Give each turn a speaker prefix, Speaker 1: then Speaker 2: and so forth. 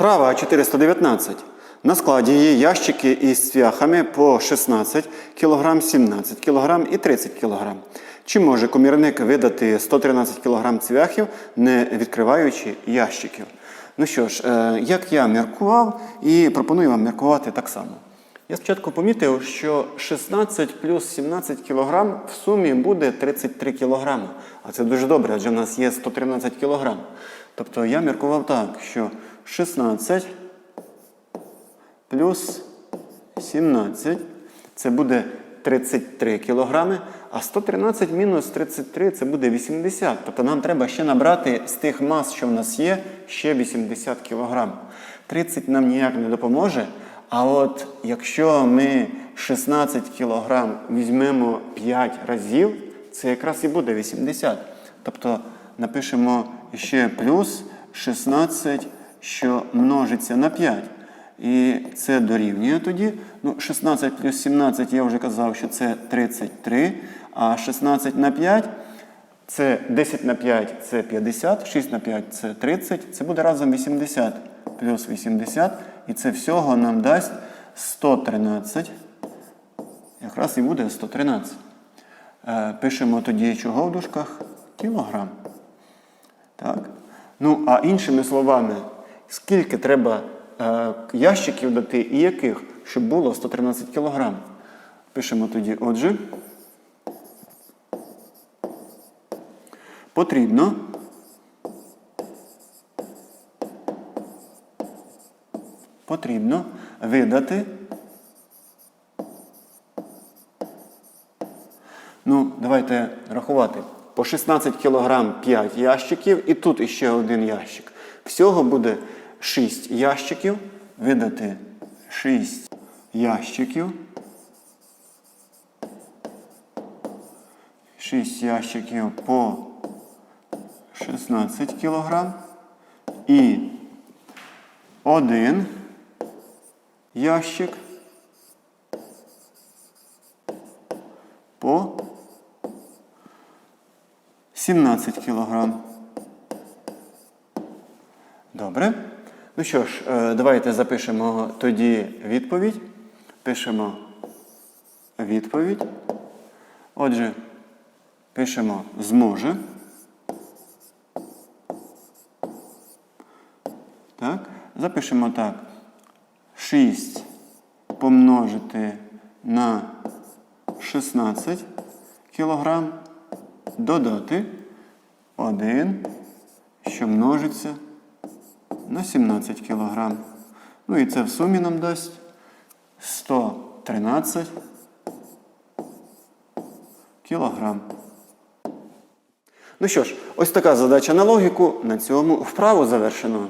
Speaker 1: Вправа 419. На складі є ящики із цвяхами по 16 кг, 17 кг і 30 кг. Чи може комірник видати 113 кг цвяхів, не відкриваючи ящиків? Ну що ж, е, як я міркував, і пропоную вам міркувати так само. Я спочатку помітив, що 16 плюс 17 кг в сумі буде 33 кг. А це дуже добре, адже в нас є 113 кг. Тобто я міркував так, що 16 плюс 17 це буде 33 кг, а 113 мінус 33 це буде 80. Тобто нам треба ще набрати з тих мас, що в нас є, ще 80 кг. 30 нам ніяк не допоможе. А от якщо ми 16 кг візьмемо 5 разів, це якраз і буде 80. Тобто напишемо ще плюс 16, що множиться на 5. І це дорівнює тоді. Ну, 16 плюс 17, я вже казав, що це 33. А 16 на 5 це 10 на 5 це 50, 6 на 5 це 30. Це буде разом 80 плюс 80. І це всього нам дасть 113. Якраз і буде 113. Е, пишемо тоді чого в дужках? Кілограм. Так? Ну, а іншими словами, скільки треба е, ящиків дати і яких, щоб було 113 кг? Пишемо тоді, отже. Потрібно потрібно видати. Ну, давайте рахувати. По 16 кг 5 ящиків і тут іще один ящик. Всього буде 6 ящиків. Видати 6 ящиків. 6 ящиків по 16 кг. І один ящик по 17 кілограм. Добре. Ну що ж, е, давайте запишемо тоді відповідь. Пишемо відповідь. Отже, пишемо зможе. Так, запишемо так. 6 помножити на 16 кілограм додати 1, що множиться на 17 кг. Ну і це в сумі нам дасть 113 кілограм. Ну що ж, ось така задача на логіку. На цьому вправу завершено.